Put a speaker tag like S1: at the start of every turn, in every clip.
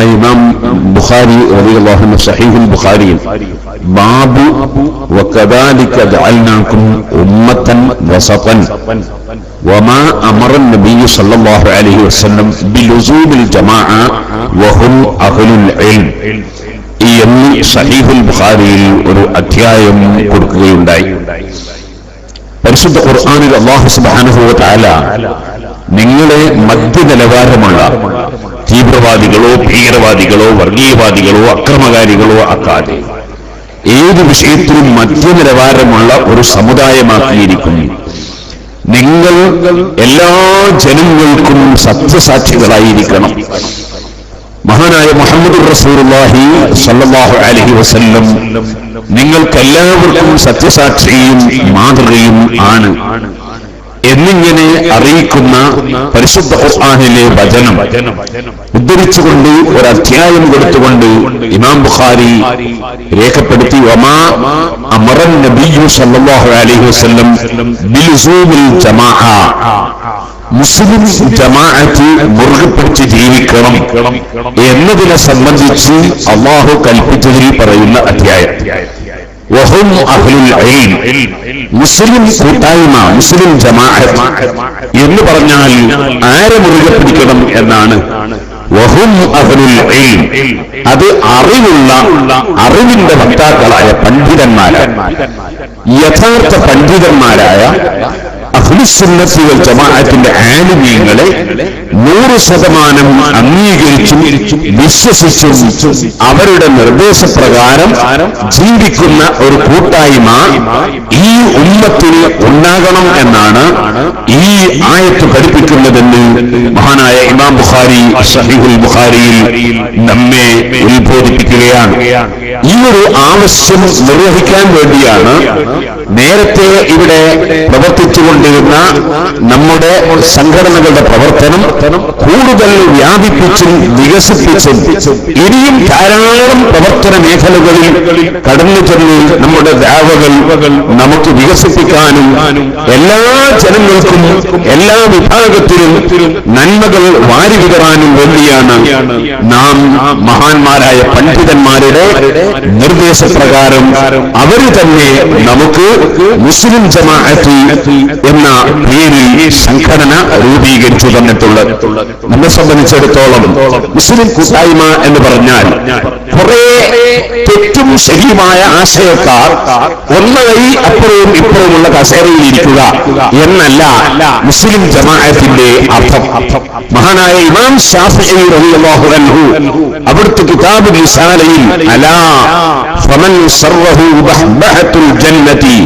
S1: ഇമാം ബുഖാരി റളിയല്ലാഹു അൻഹു സഹീഹുൽ ബുഖാരിയിൽ ബാബു വകദാലിക ജഅൽനാകും ഉമ്മത്തൻ വസതൻ وما أمر النبي صلى الله عليه وسلم بلزوم الجماعة وهم أهل العلم എന്ന് സഹീഹുൽ ബുഖാരിയിൽ ഒരു അധ്യായം കൊടുക്കുകയുണ്ടായി പരിശുദ്ധ ഖുർആാനിൽ അള്ളാഹു സുബ്ഹാനഹു വ തആല നിങ്ങളെ മധ്യനിലവാരമുള്ള തീവ്രവാദികളോ ഭീകരവാദികളോ വർഗീയവാദികളോ അക്രമകാരികളോ ആക്കാതെ ഏത് വിഷയത്തിലും മധ്യനിലവാരമുള്ള ഒരു സമുദായമാക്കിയിരിക്കുന്നു നിങ്ങൾ എല്ലാ ജനങ്ങൾക്കും സത്യസാക്ഷികളായിരിക്കണം. മഹാനായ മുഹമ്മദ് റസൂർഹി സല്ലാഹു അലഹി വസല്ലം നിങ്ങൾക്കെല്ലാവർക്കും സത്യസാക്ഷിയും മാതൃകയും ആണ്. എന്നിങ്ങനെ അറിയിക്കുന്ന പരിശുദ്ധ ഖുർആാനിലെ വചനം ഉദ്ധരിച്ചുകൊണ്ട് ഒരു അധ്യായം കൊടുത്തുകൊണ്ട് ഇമാം ബുഖാരി രേഖപ്പെടുത്തി നബിയു സല്ലല്ലാഹു അലൈഹി വസല്ലം ജമാഅ. മുസ്ലിം ജമാഅത്ത് മുറുകെ ജീവിക്കണം എന്നതിനെ സംബന്ധിച്ച് അള്ളാഹു കൽപ്പിച്ചതിൽ പറയുന്ന അധ്യായം. മുസ്ലിം കൂട്ടായ്മ മുസ്ലിം ജമാഅത്ത് എന്ന് പറഞ്ഞാൽ ആരെ മുറുകെ പിടിക്കണം എന്നാണ്. അഹ്ലുൽ ഇൽം. അത് അറിവുള്ള അറിവിന്റെ വക്താക്കളായ പണ്ഡിതന്മാരാണ്. യഥാർത്ഥ പണ്ഡിതന്മാരായ അഹ്ലുസുന്നത്തി ജമാഅത്തിന്റെ ആലിമീങ്ങളെ നൂറ് ശതമാനം അംഗീകരിച്ചും വിശ്വസിച്ചും അവരുടെ നിർദ്ദേശപ്രകാരം ജീവിക്കുന്ന ഒരു കൂട്ടായ്മ ഈ ഉമ്മത്തിന് ഉണ്ടാകണം എന്നാണ് ഈ ആയത്ത് പഠിപ്പിക്കുന്നതെന്ന് മഹാനായ ഇമാം ബുഖാരി സഹീഹുൽ ബുഖാരിയിൽ നമ്മെ ഉത്ബോധിപ്പിക്കുകയാണ്. ഈ ഒരു ആവശ്യം നിർവഹിക്കാൻ വേണ്ടിയാണ് നേരത്തെ ഇവിടെ പ്രവർത്തിച്ചുകൊണ്ടിരുന്ന നമ്മുടെ സംഘടനകളുടെ പ്രവർത്തനം കൂടുതൽ വ്യാപിപ്പിച്ചും വികസിപ്പിച്ചും ഇനിയും ധാരാളം പ്രവർത്തന മേഖലകളിൽ കടന്നു ചെന്ന് നമ്മുടെ ദാവകൾ നമുക്ക് വികസിപ്പിക്കാനും എല്ലാ ജനങ്ങൾക്കും എല്ലാ വിഭാഗത്തിലും നന്മകൾ വാരിവിതറാനും വേണ്ടിയാണ് നാം മഹാന്മാരായ പണ്ഡിതന്മാരുടെ നിർദ്ദേശപ്രകാരം അവർ തന്നെ നമുക്ക് മുസ്ലിം ജമാഅത്ത് എന്ന പേരിൽ സംഘടന രൂപീകരിച്ചു തന്നിട്ടുള്ളത്. നമ്മെ സംബന്ധിച്ചിടത്തോളം മുസ്ലിം കൂട്ടായ്മ എന്ന് പറഞ്ഞാൽ കുറെ തെറ്റും ശരിയുമായ ആശയക്കാർ ഒന്നായി അപ്പുറവും ഇപ്പുറവുമുള്ള കസേരയിൽ ഇരിക്കുക എന്നല്ല മുസ്ലിം ജമാഅത്തിന്റെ അർത്ഥം. മഹാനായ ഇമാം ഷാഫി റളിയല്ലാഹു അൻഹു അവിടുത്തെ കിതാബ് റിസാലയിൽ അലാ ഫമൻ സർവഹു ബഹ്ബഹത്തുൽ ജന്നതി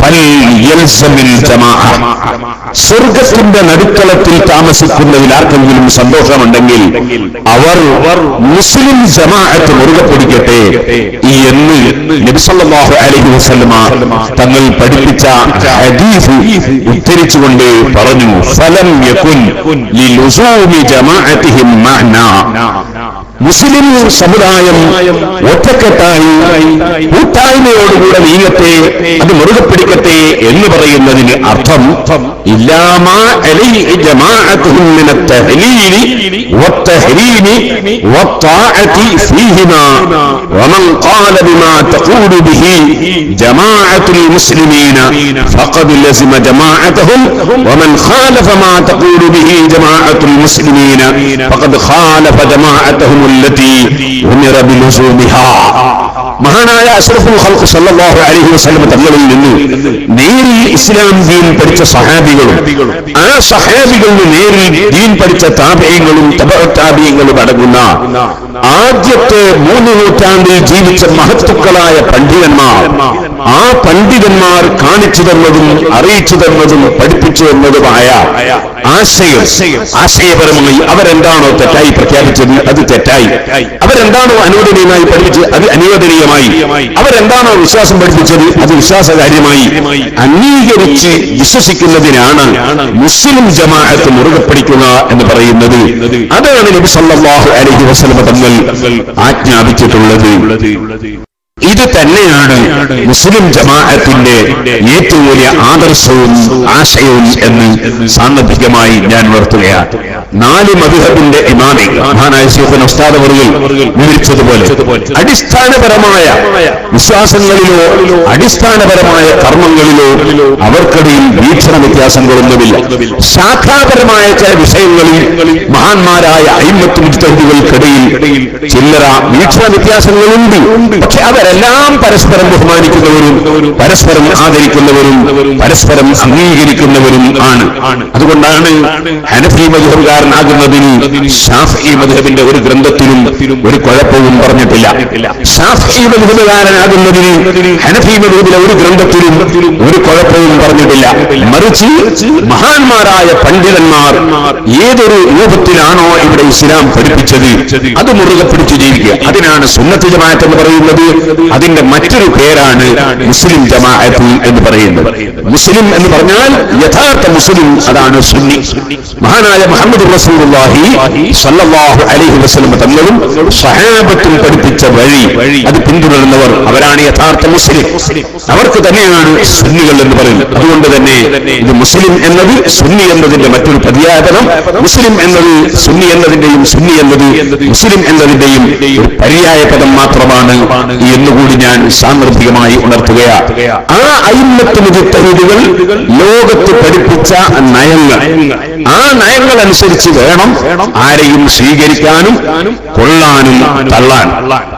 S1: ഫൽയൽസമിൽ ജമാഅ. സ്വർഗത്തിന്റെ നടുക്കളത്തിൽ താമസിക്കുന്നതിൽ ആർക്കെങ്കിലും സന്തോഷമുണ്ടെങ്കിൽ അവർ മുസ്ലിം ജമാഅത്ത് മുറുകെ പിടിക്കട്ടെ. എന്ന് നബിസല്ലാഹു അലൈഹി വസല്ലമ തങ്ങൾ പഠിപ്പിച്ച ഹദീഫ് ഉദ്ധരിച്ചുകൊണ്ട് പറഞ്ഞു ഫലം യകുൻ ജമാഅത്തിഹിം മഅന. മുസ്ലിം സമുദായം ഒറ്റക്കെട്ടായി കൂട്ടായ്മയോടുകൂടെ നീങ്ങട്ടെ അത് മുറുകെ പിടിക്കട്ടെ എന്ന് പറയുന്നതിന് അർത്ഥം മഹാനായ സല്ലല്ലാഹു അലൈഹി വസല്ലം നേരിൽ ഇസ്ലാം ദീൻ പഠിച്ച സഹാബികളും ആ സഹാബികളിൽ നേരിൽ ദീൻ പഠിച്ച താപയങ്ങളും താപയങ്ങളും അടങ്ങുന്ന ആദ്യത്തെ മൂന്ന് നൂറ്റാണ്ടിൽ ജീവിച്ച മഹത്തുക്കളായ പണ്ഡിതന്മാർ ആ പണ്ഡിതന്മാർ കാണിച്ചു തന്നതും അറിയിച്ചു തന്നതും പഠിപ്പിച്ചു തന്നതുമായ ആശയം ആശയപരമായി അവരെന്താണോ തെറ്റായി പ്രഖ്യാപിച്ചത് അത് തെറ്റായി. അവരെന്താണോ അനുവദനീയമായി പഠിപ്പിച്ചത് അത് അനുവദനീയമായി. അവരെന്താണോ വിശ്വാസം പഠിപ്പിച്ചത് അത് വിശ്വാസകാര്യമായി. അംഗീകരിച്ച് വിശ്വസിക്കുന്നതിനാണ് മുസ്ലിം ജമാഅത്ത് മുറുകെ പിടിക്കുക എന്ന് പറയുന്നത്. അതാണ് നബി സല്ലല്ലാഹു അലൈഹി വസല്ലം തങ്ങൾ ആജ്ഞാപിച്ചിട്ടുള്ളത്. ഇത് തന്നെയാണ് മുസ്ലിം ജമാഅത്തിന്റെ ഏറ്റവും വലിയ ആദർശവും ആശയവും എന്ന് സാന്ദർഭികമായി ഞാൻ ഉണർത്തുകയാണ്. നാല് മധുഹബിന്റെ ഇമാമി മഹാനായ ശേഖൻ ഉസ്താദ് മുറിയിൽ വിവരിച്ചതുപോലെ അടിസ്ഥാനപരമായ വിശ്വാസങ്ങളിലോ അടിസ്ഥാനപരമായ കർമ്മങ്ങളിലോ അവർക്കിടയിൽ വീക്ഷണ വ്യത്യാസങ്ങളൊന്നുമില്ല ശാഖാപരമായ ചില വിഷയങ്ങളിൽ മഹാന്മാരായ അയിമത്തും മുജ്തഹിദുകൾക്കിടയിൽ ചില്ലറ വീക്ഷണ വ്യത്യാസങ്ങളുണ്ട്. പക്ഷെ അവരെല്ലാം പരസ്പരം ബഹുമാനിക്കുന്നവരും പരസ്പരം ആദരിക്കുന്നവരും പരസ്പരം അംഗീകരിക്കുന്നവരും ആണ്. അതുകൊണ്ടാണ് ഹനഫി മധുഹബുകാരനാകുന്നതിന് ഷാഫി മധുഹബിന്റെ ഒരു ഗ്രന്ഥത്തിലും ഒരു കുഴപ്പവും പറഞ്ഞിട്ടില്ല. ഷാഫി മധുഹബുകാരനാകുന്നതിന് ഹനഫി മധുഹബിലെ ഒരു ഗ്രന്ഥത്തിലും ഒരു കുഴപ്പവും പറഞ്ഞിട്ടില്ല. മറിച്ച് മഹാന്മാരായ പണ്ഡിതന്മാർ ഏതൊരു രൂപത്തിലാണോ ഇവിടെ ഇസ്ലാം പഠിപ്പിച്ചത്? അത് മുറുകെ പിടിച്ചു ജീവിക്കുക. അതിനാണ് സുന്നത്ത് ജമാഅത്ത് എന്ന് പറയുന്നത്. അതിന്റെ മറ്റൊരു പേരാണ് മുസ്ലിം ജമാഅത്ത് എന്ന് പറയുന്നത്. മുസ്ലിം എന്ന് പറഞ്ഞാൽ യഥാർത്ഥ മുസ്ലിം അതാണ് സുന്നി. മഹാനായ മുഹമ്മദ് റസൂലുള്ളാഹി സല്ലല്ലാഹു അലൈഹി വസല്ലം തങ്ങളും സഹാബത്തും പഠിപ്പിച്ച വഴി. അത് പിന്തുടരുന്നവർ അവരാണ് യഥാർത്ഥ മുസ്ലിം. അവർക്ക് തന്നെയാണ് സുന്നികൾ എന്ന് പറയുന്നത്. അതുകൊണ്ട് തന്നെ ഇത് മുസ്ലിം എന്നത് സുന്നി എന്നതിന്റെ മറ്റൊരു പര്യാപനം മുസ്ലിം എന്നത് സുന്നി എന്നതിന്റെയും സുന്നി എന്നത് മുസ്ലിം എന്നതിന്റെയും ഒരു പര്യായ പദം മാത്രമാണ്. എന്നുകൂടി ഞാൻ സാന്ദർഭികമായി ഉണർത്തുകയാണ് ആ അയിമത്ത് മുജിത്തഹിദുകൾ ലോകത്ത് പഠിപ്പിച്ച നയങ്ങൾ. ആ നയങ്ങൾ അനുസരിച്ച് വേണം ആരെയും സ്വീകരിക്കാനും കൊള്ളാനും തള്ളാൻ.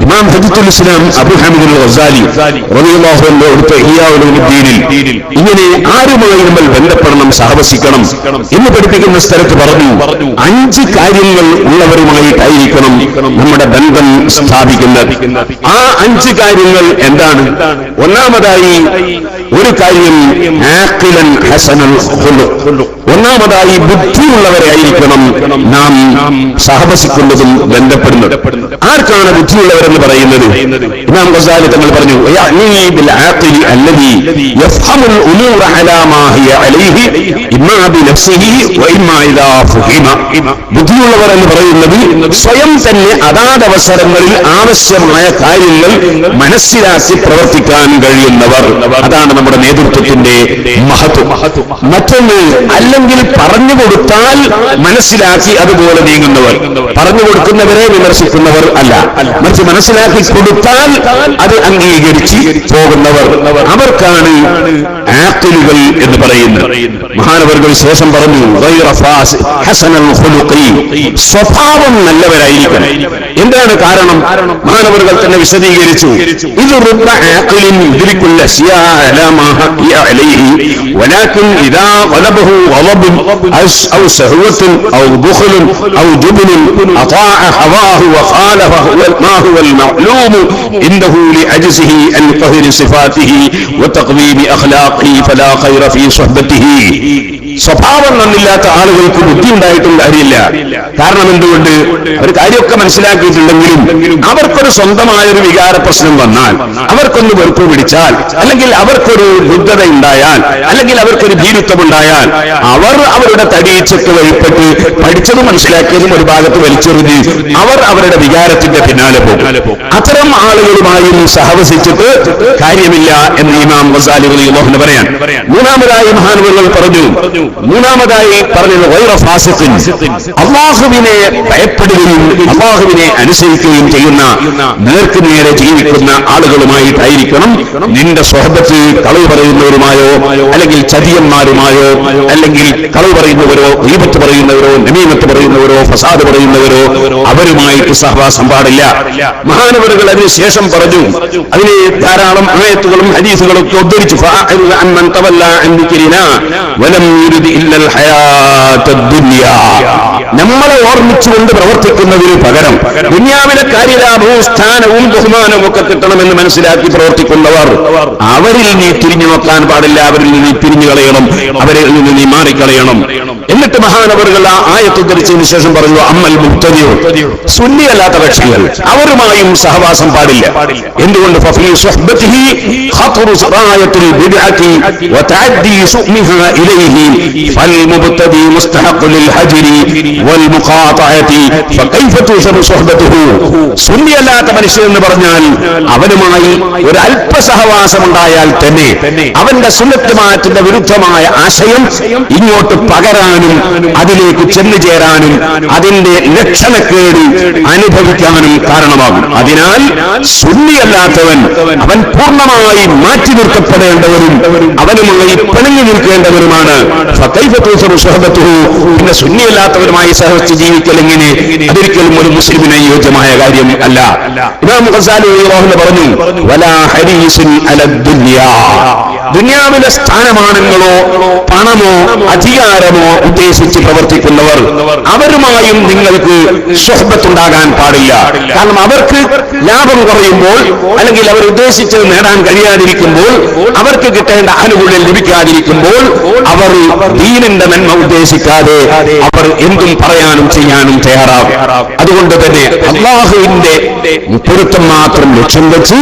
S1: ഇമാം ഇസ്ലാം അബുഹാമിദുൽ ഗസാലി റളിയല്ലാഹുവിന്റെ അടുത്ത ഇയാവുദ്ദീനിൽ ഇങ്ങനെ ആരുമായി നമ്മൾ ബന്ധപ്പെടണം സഹവസിക്കണം എന്ന് പഠിപ്പിക്കുന്ന സ്ഥലത്ത് പറഞ്ഞു. അഞ്ച് കാര്യങ്ങൾ ഉള്ളവരുമായിട്ടായിരിക്കണം നമ്മുടെ ബന്ധം സ്ഥാപിക്കുന്നത്. ആ അഞ്ച് കാര്യങ്ങൾ എന്താണ്? ഒന്നാമതായി ഒരു കാര്യം ആഖിലൻ ഹസനൽ. ഒന്നാമതായി ബുദ്ധിയുള്ളവരായിരിക്കണം നാം സഹവസിക്കുന്നതും ബന്ധപ്പെടുന്നത്. ആർക്കാണ് ബുദ്ധിയുള്ളവരെന്ന് പറയുന്നത്? ഇമാം ഗസാലി തങ്ങൾ പറഞ്ഞു "യഅ്നി ബിൽ ആഖിലി അല്ലദി യഫ്ഹമുൽ ഉമൂറ അലാ മാ ഹിയ അലൈഹി ഇമ്മാ ബിനഫ്സിഹി വഇമ്മാ ഇദാ ഫുഹിമ. ബുദ്ധിയുള്ളവർ എന്ന് പറയുന്നത് സ്വയം തന്നെ അതാത് അവസരങ്ങളിൽ ആവശ്യമായ കാര്യങ്ങൾ മനസ്സിലാക്കി പ്രവർത്തിക്കാൻ കഴിയുന്നവർ. അതാണ് നമ്മുടെ നേതൃത്വത്തിന്റെ മഹത്വം. മറ്റൊന്ന് അല്ലെങ്കിൽ പറഞ്ഞു കൊടുത്താൽ മനസ്സിലാക്കി അതുപോലെ നീങ്ങുന്നവർ. പറഞ്ഞു കൊടുക്കുന്നവരെ വിമർശിക്കുന്നവർ അല്ല. മറിച്ച് മനസ്സിലാക്കി കൊടുത്താൽ അത് അംഗീകരിച്ച് പോകുന്നവർ അവർക്കാണ് ആപ്പിലുകൾ എന്ന് പറയുന്നത് മഹാനവർകൾ ശേഷം പറഞ്ഞു "ഗൈറ ഫാസ് ഹസനൽ ഖുലുഖി." സ്വഭാവം നല്ലവരായിരിക്കണം എന്താണ് കാരണം മഹാനവറുകൾ തന്നെ വിശദീകരിച്ചു ഇത് റുബ്ബ ആഖിലിൻ യുദ്രിക്കുൽ അശ്യാ അലാ മാ ഹഖിയ അലൈഹി വലാകിൻ ഇദാ ഗലബഹു ഗളബുൻ അസ് ഔ സഹവത്തുൻ ഔ ബുഖലുൻ ഔ ജുബ്നുൻ അതാഅ ഹവാഹു വഖാലഫ ما هو المعلوم إنه لعجزه عن قهر صفاته وتقويم أخلاقه فلا خير في صحبته സ്വഭാവം നന്നില്ലാത്ത ആളുകൾക്ക് ബുദ്ധി ഉണ്ടായിട്ടും കാര്യമില്ല കാരണം എന്തുകൊണ്ട് അവർ കാര്യമൊക്കെ മനസ്സിലാക്കിയിട്ടുണ്ടെങ്കിലും അവർക്കൊരു സ്വന്തമായ ഒരു വികാര പ്രശ്നം വന്നാൽ അവർക്കൊന്ന് വെറുപ്പ് പിടിച്ചാൽ അല്ലെങ്കിൽ അവർക്കൊരു ബുദ്ധത ഉണ്ടായാൽ അല്ലെങ്കിൽ അവർക്കൊരു ഭീരുത്വം ഉണ്ടായാൽ അവർ അവരുടെ തടിയിച്ചൊക്കെ വഴിപ്പെട്ട് പഠിച്ചതും മനസ്സിലാക്കിയതും ഒരു ഭാഗത്ത് വലിച്ചെറിഞ്ഞ് അവർ അവരുടെ വികാരത്തിന്റെ പിന്നാലെ പോകും അത്തരം ആളുകളുമായും സഹവസിച്ചിട്ട് കാര്യമില്ല എന്ന് ഇമാം വസാലി മോഹൻ പറയാൻ. മൂന്നാമതായി മഹാനുഭവങ്ങൾ പറഞ്ഞു മൂന്നാമതായി പറഞ്ഞത് വൈറ ഫാസിഖിൻ. അള്ളാഹുവിനെ ഭയപ്പെടുകയും അള്ളാഹുവിനെ അനുസരിക്കുകയും ചെയ്യുന്ന നേർക്കുനേരെ ജീവിക്കുന്ന ആളുകളുമായിട്ടായിരിക്കണം നിന്റെ സ്വഹബത്ത് കളവ് പറയുന്നവരുമായോ അല്ലെങ്കിൽ ചതിയന്മാരുമായോ അല്ലെങ്കിൽ കളവ് പറയുന്നവരോ ദീപത്ത് പറയുന്നവരോ നമീമത്ത് പറയുന്നവരോ ഫസാദ് പറയുന്നവരോ അവരുമായിട്ട് സഹവാസം പാടില്ല. അതിന് ശേഷം പറഞ്ഞു. അതിന് ധാരാളം അവയത്തുകളും ഹരീസുകളും ഒക്കെ ഉദ്ധരിച്ചു. നമ്മളെ ഓർമ്മിച്ചുകൊണ്ട് പ്രവർത്തിക്കുന്നതിന് പകരം ദുന്യാവിലെ കാര്യലാഭവും സ്ഥാനവും ബഹുമാനവും ഒക്കെ കിട്ടണമെന്ന് മനസ്സിലാക്കി പ്രവർത്തിക്കുന്നവർ അവരിൽ നീ തിരിഞ്ഞു നോക്കാൻ പാടില്ല. അവരിൽ നീ തിരിഞ്ഞു കളയണം അവരിൽ നിന്ന് നീ മാറിക്കളയണം. എന്നിട്ട് മഹാനവറുകൾ ആ ആയത്ത് ഉദ്ധരിച്ചതിന് ശേഷം പറഞ്ഞു അമ്മൽ മുക്തതിയോ സുന്നിയല്ലാത്ത കക്ഷികൾ അവരുമായും സഹവാസം പാടില്ല. എന്തുകൊണ്ട്? സുന്നിയല്ലാത്ത മനുഷ്യൻ എന്ന് പറഞ്ഞാൽ അവനുമായി ഒരു അല്പ സഹവാസം ഉണ്ടായാൽ തന്നെ. അവന്റെ സുന്നത്തുമാറ്റിന്റെ വിരുദ്ധമായ ആശയം ഇങ്ങോട്ട് പകരാനും അതിലേക്ക് ചെന്നു ചേരാനും അതിന്റെ ലക്ഷണക്കേട് അനുഭവിക്കാനും കാരണമാകും. അതിനാൽ സുന്നിയല്ലാത്തവൻ അവൻ പൂർണമായി മാറ്റി നിർത്തപ്പെടേണ്ടവരും അവനുമായി പിണങ്ങി നിൽക്കേണ്ടവരുമാണ്. പിന്നെ സുന്നിയല്ലാത്തവരുമായി സഹവച്ച് ജീവിക്കൽ എങ്ങനെ? അതൊരിക്കലും ഒരു മുസ്ലിമിന് യോജ്യമായ കാര്യം അല്ല. ഇമാം പറഞ്ഞു വലാ ഹരീസുൻ അല ദുനിയാ. ദുനിയാവിലെ സ്ഥാനമാനങ്ങളോ പണമോ അധികാരമോ ഉദ്ദേശിച്ച് പ്രവർത്തിക്കുന്നവർ അവരുമായും നിങ്ങൾക്ക് സുഹബത്തുണ്ടാകാൻ പാടില്ല. കാരണം അവർക്ക് ലാഭം കുറയുമ്പോൾ അല്ലെങ്കിൽ അവർ ഉദ്ദേശിച്ചത് നേടാൻ കഴിയാതിരിക്കുമ്പോൾ അവർക്ക് കിട്ടേണ്ട ആനുകൂല്യം ലഭിക്കാതിരിക്കുമ്പോൾ അവർ ദീനിന്റെ നന്മ ഉദ്ദേശിക്കാതെ അവർ എന്തും പറയാനും ചെയ്യാനും തയ്യാറാവും അതുകൊണ്ട് തന്നെ അള്ളാഹുവിന്റെ പൊരുത്തം മാത്രം ലക്ഷ്യം വെച്ച്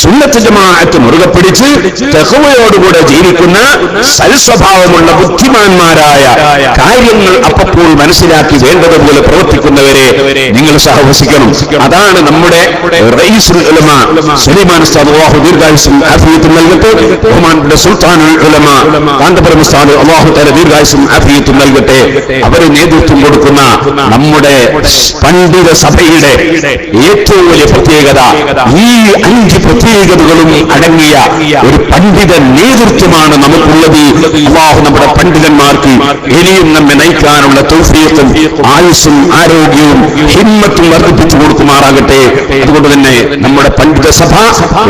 S1: സുന്നത്തിന്റെ ജമാഅത്ത് മുറുകെ പിടിച്ച് തെഹവയോടുകൂടെ ജീവിക്കുന്ന സൽസ്വഭാവമുള്ള ബുദ്ധിമാന്മാരായ കാര്യങ്ങൾ അപ്പപ്പോൾ മനസ്സിലാക്കി വേണ്ടതുപോലെ പ്രവർത്തിക്കുന്നവരെ നിങ്ങൾ സഹവസിക്കണം. അതാണ് നമ്മുടെ അള്ളാഹു ദീർഘായുസും ആഫിയത്തും നൽകട്ടെ. ബഹുമാനപ്പെട്ട ആഫിയത്തും നൽകട്ടെ. നേതൃത്വം കൊടുക്കുന്ന നമ്മുടെ പണ്ഡിത സഭയുടെ ഏറ്റവും വലിയ പ്രത്യേകത ഈ അഞ്ച് പ്രത്യേകതകളും അടങ്ങിയ ഒരു പണ്ഡിത നേതൃത്വമാണ് നമുക്കുള്ളത്. അള്ളാഹു നമ്മുടെ പണ്ഡിതന്മാർക്ക് ഇനിയും നമ്മെ നയിക്കാനുള്ള തൗഫീഖും ആയുസ്സും ആരോഗ്യവും ഹിമ്മത്തും വർദ്ധിപ്പിച്ചു കൊടുക്കുമാറാകട്ടെ. അതുകൊണ്ട് തന്നെ നമ്മുടെ പണ്ഡിത സഭ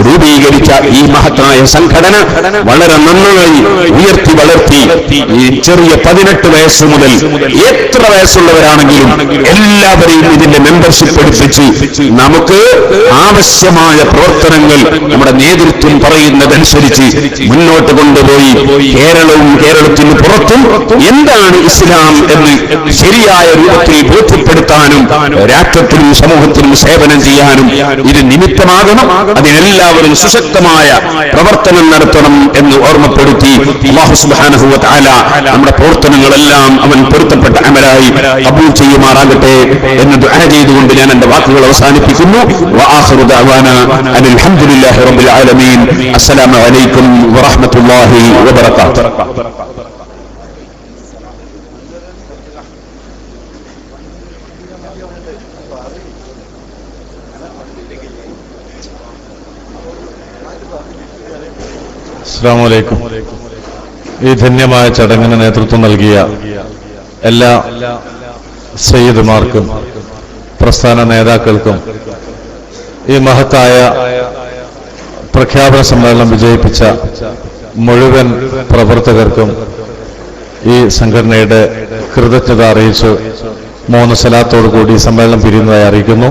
S1: രൂപീകരിച്ച ഈ മഹത്തായ സംഘടന വളരെ നന്നായി ഉയർത്തി വളർത്തി ഈ ചെറിയ പതിനെട്ട് വയസ്സ് മുതൽ എത്ര വയസ്സുള്ളവരാണെങ്കിലും എല്ലാവരെയും ഇതിന്റെ മെമ്പർഷിപ്പ് എടുപ്പിച്ച് നമുക്ക് ആവശ്യമായ പ്രവർത്തനങ്ങൾ നമ്മുടെ നേതൃത്വം പറയുന്നതനുസരിച്ച് മുന്നോട്ട് കൊണ്ടുപോയി കേരളവും കേരളത്തിന് പുറത്തും എന്താണ് ഇസ്ലാം എന്ന് ശരിയായ രൂപത്തിൽ ബോധ്യപ്പെടുത്താനും രാഷ്ട്രത്തിനും സമൂഹത്തിനും സേവനം ചെയ്യാനും ഇത് നിമിത്തമാകണം. അതിനെല്ലാവരും സുശക്തമായ പ്രവർത്തനം നടത്തണം എന്ന് ഓർമ്മപ്പെടുത്തി നമ്മുടെ പ്രവർത്തനങ്ങളെല്ലാം അവൻ പൊരുത്തപ്പെട്ട അമലായി അബൂ ചെയ്യുമാറാകട്ടെ എന്ന് ദുആ ചെയ്തുകൊണ്ട് ഞാൻ എന്റെ വാക്കുകൾ അവസാനിപ്പിക്കുന്നു. അനിൽ റബ്ബിൽ ആലമീൻ. അസ്സലാമു അലൈക്കും വറഹ്മത്തുള്ളാഹി വബറകാതുഹു.
S2: അസ്സാമലൈക്കും ഈ ധന്യമായ ചടങ്ങിന് നേതൃത്വം നൽകിയ എല്ലാ സയ്യിദ്മാർക്കും പ്രസ്ഥാന നേതാക്കൾക്കും ഈ മഹത്തായ പ്രഖ്യാപന സമ്മേളനം വിജയിപ്പിച്ച മുഴുവൻ പ്രവർത്തകർക്കും ഈ സംഘടനയുടെ കൃതജ്ഞത അറിയിച്ച്. മൂന്ന് സ്ഥലത്തോടു കൂടി സമ്മേളനം പിരിയുന്നതായി അറിയിക്കുന്നു.